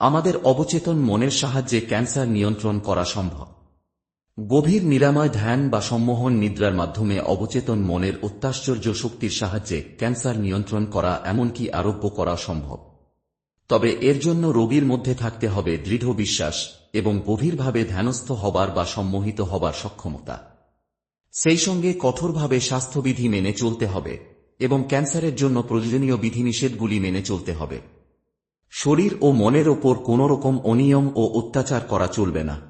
আমাদের অবচেতন মনের সাহায্যে ক্যান্সার নিয়ন্ত্রণ করা সম্ভব। গভীর নিরাময় ধ্যান বা সম্মোহন নিদ্রার মাধ্যমে অবচেতন মনের অত্যাশ্চর্য শক্তির সাহায্যে ক্যান্সার নিয়ন্ত্রণ করা এমনকি আরোগ্য করা সম্ভব। তবে এর জন্য রোগীর মধ্যে থাকতে হবে দৃঢ় বিশ্বাস এবং গভীরভাবে ধ্যানস্থ হবার বা সম্মোহিত হবার সক্ষমতা। সেই সঙ্গে কঠোরভাবে স্বাস্থ্যবিধি মেনে চলতে হবে এবং ক্যান্সারের জন্য প্রয়োজনীয় বিধিনিষেধগুলি মেনে চলতে হবে। শরীর ও মনের ওপর কোনোরকম অনিয়ম ও অত্যাচার করা চলবে না।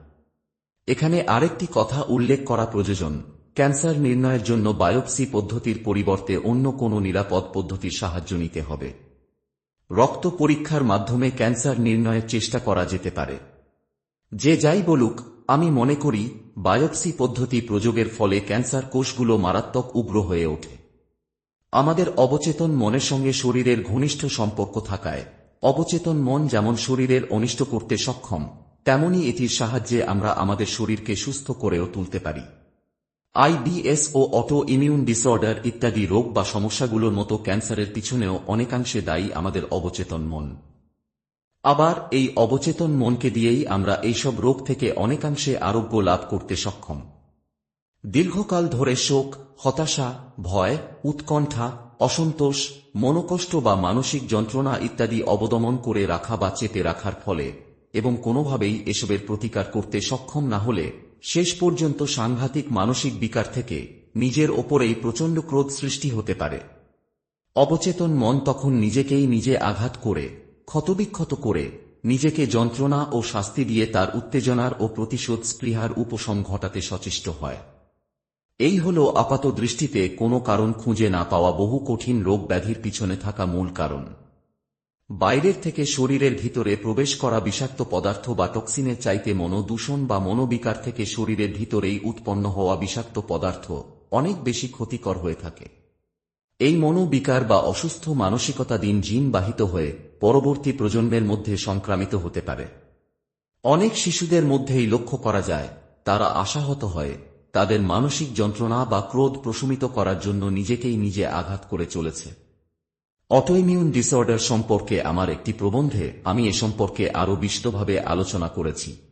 এখানে আরেকটি কথা উল্লেখ করা প্রয়োজন। ক্যান্সার নির্ণয়ের জন্য বায়োপসি পদ্ধতির পরিবর্তে অন্য কোনো নিরাপদ পদ্ধতির সাহায্য নিতে হবে। রক্ত পরীক্ষার মাধ্যমে ক্যান্সার নির্ণয়ের চেষ্টা করা যেতে পারে। যে যাই বলুক, আমি মনে করি বায়োপসি পদ্ধতি প্রযোগের ফলে ক্যান্সার কোষগুলো মারাত্মক উগ্র হয়ে ওঠে। আমাদের অবচেতন মনের সঙ্গে শরীরের ঘনিষ্ঠ সম্পর্ক থাকায় অবচেতন মন যেমন শরীরের অনিষ্ট করতে সক্ষম, তেমনি এটির সাহায্যে আমরা আমাদের শরীরকে সুস্থ করেও তুলতে পারি। আইবিএস ও অটো ইমিউন ডিসঅর্ডার ইত্যাদি রোগ বা সমস্যাগুলোর মতো ক্যান্সারের পিছনেও অনেকাংশে দায়ী আমাদের অবচেতন মন। আবার এই অবচেতন মনকে দিয়েই আমরা এইসব রোগ থেকে অনেকাংশে আরোগ্য লাভ করতে সক্ষম। দীর্ঘকাল ধরে শোক, হতাশা, ভয়, উৎকণ্ঠা, অসন্তোষ, মনোকষ্ট বা মানসিক যন্ত্রণা ইত্যাদি অবদমন করে রাখা বা চেপে রাখার ফলে এবং কোনোভাবেই এসবের প্রতিকার করতে সক্ষম না হলে শেষ পর্যন্ত সাংঘাতিক মানসিক বিকার থেকে নিজের ওপরেই প্রচণ্ড ক্রোধ সৃষ্টি হতে পারে। অবচেতন মন তখন নিজেকেই নিজে আঘাত করে, ক্ষতবিক্ষত করে, নিজেকে যন্ত্রণা ও শাস্তি দিয়ে তার উত্তেজনার ও প্রতিশোধ স্পৃহার উপশম ঘটাতে সচেষ্ট হয়। এই হল আপাত দৃষ্টিতে কোনো কারণ খুঁজে না পাওয়া বহু কঠিন রোগ ব্যাধির পিছনে থাকা মূল কারণ। বাইরের থেকে শরীরের ভিতরে প্রবেশ করা বিষাক্ত পদার্থ বা টক্সিনের চাইতে মনোদূষণ বা মনোবিকার থেকে শরীরের ভিতরেই উৎপন্ন হওয়া বিষাক্ত পদার্থ অনেক বেশি ক্ষতিকর হয়ে থাকে। এই মনোবিকার বা অসুস্থ মানসিকতা দিন জিন বাহিত হয়ে পরবর্তী প্রজন্মের মধ্যে সংক্রামিত হতে পারে। অনেক শিশুদের মধ্যেই লক্ষ্য করা যায়, তারা আশাহত হয় তাদের মানসিক যন্ত্রণা বা ক্রোধ প্রশমিত করার জন্য নিজেকেই নিজে আঘাত করে চলেছে। অটোইমিউন ডিসঅর্ডার সম্পর্কে আমার একটি প্রবন্ধে আমি এ সম্পর্কে আরও বিশদভাবে আলোচনা করেছি।